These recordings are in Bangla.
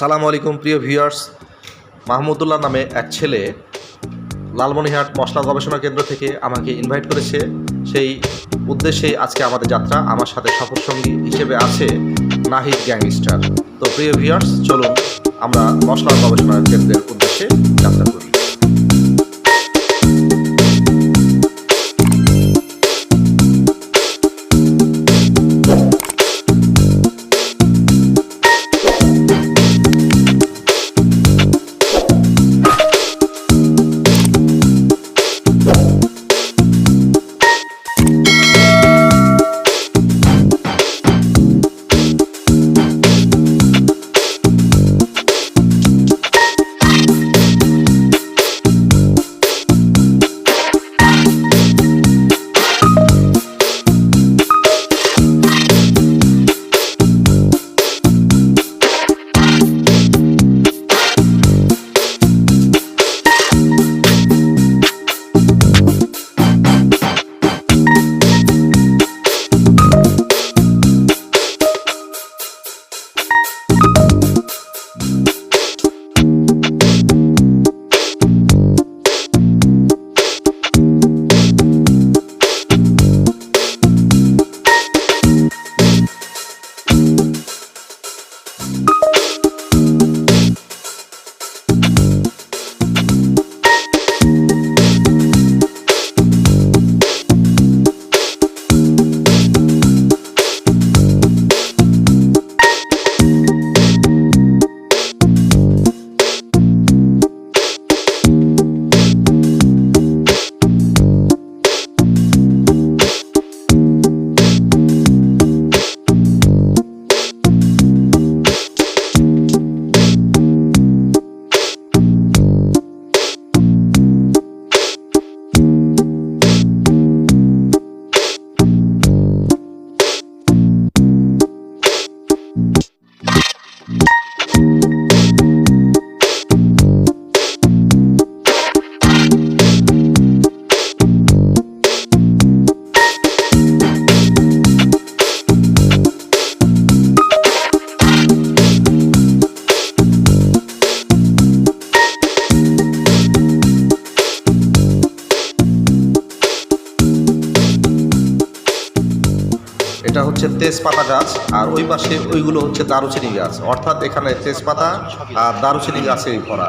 আসসালামু আলাইকুম, প্রিয় ভিউয়ার্স। মাহমুদুল্লাহ নামে এক ছেলে লালমনিহাট মশলা গবেষণা কেন্দ্র থেকে আমাকে ইনভাইট করেছে। সেই উদ্দেশ্যেই আজকে আমাদের যাত্রা। আমার সাথে সফর সঙ্গী হিসেবে আছে নাহিদ গ্যাংস্টার। তো প্রিয় ভিউয়ার্স, চলুন আমরা মশলা গবেষণা কেন্দ্রের উদ্দেশ্যে যাত্রা করি। তেজপাতা গাছ, আর ওই পাশে ওইগুলো হচ্ছে দারুচিনি গাছ। অর্থাৎ এখানে তেজপাতা আর দারুচিনি গাছে ভরা।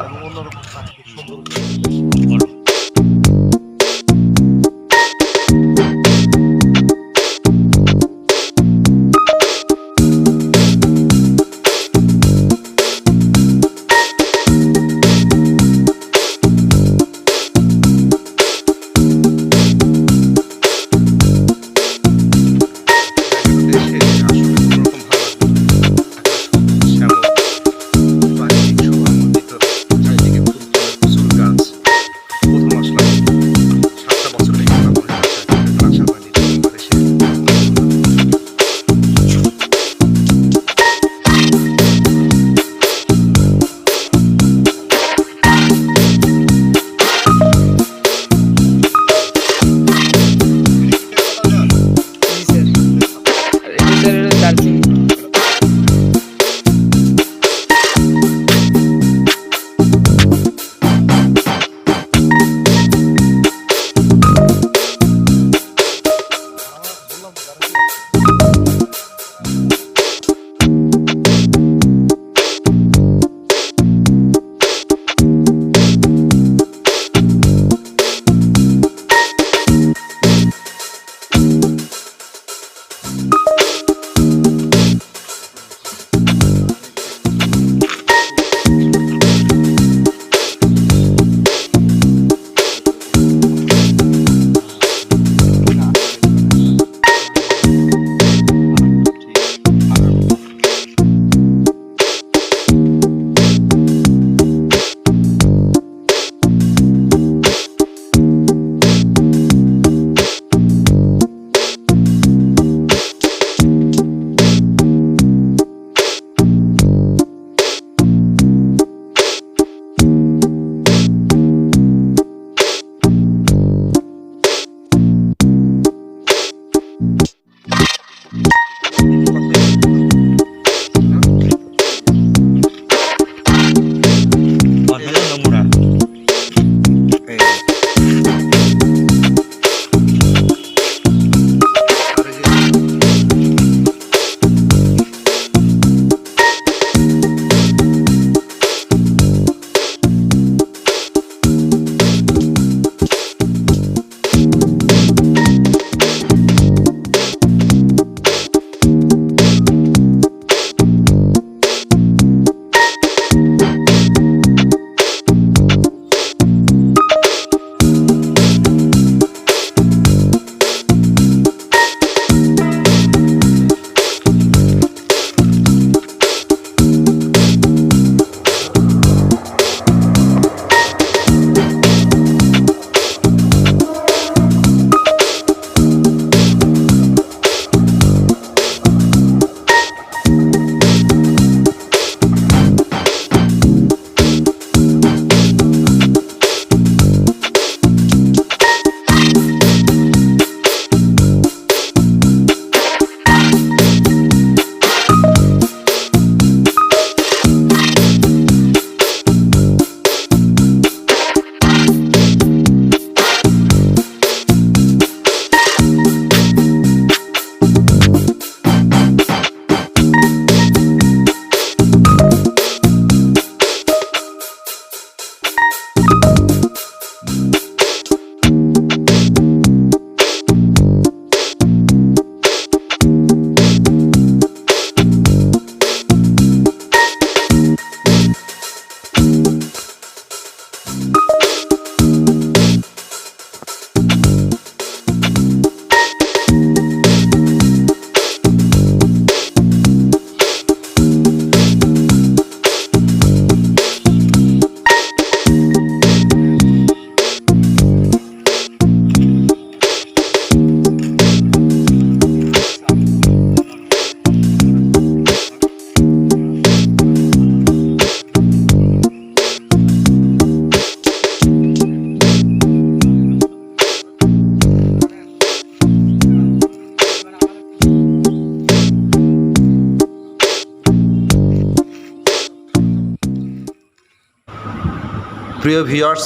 প্রিয় ভিউয়ার্স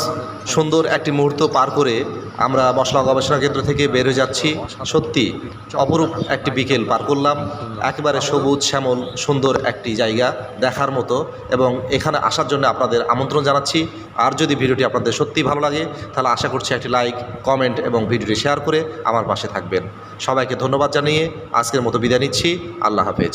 সুন্দর একটি মুহূর্ত পার করে আমরা মশলা গবেষণা কেন্দ্র থেকে বের যাচ্ছি। সত্যি, অপরূপ একটি বিকেল পার করলাম। একেবারে সবুজ, শ্যামল, সুন্দর একটি জায়গা দেখার মতো এবং এখানে আসার জন্য আপনাদের আমন্ত্রণ জানাচ্ছি। আর যদি ভিডিওটি আপনাদের সত্যি ভালো লাগে, তাহলে আশা করছি একটি লাইক কমেন্ট এবং ভিডিওটি শেয়ার করে আমার পাশে থাকবেন। সবাইকে ধন্যবাদ জানিয়ে আজকের মতো বিদায় নিচ্ছি। আল্লাহ হাফেজ।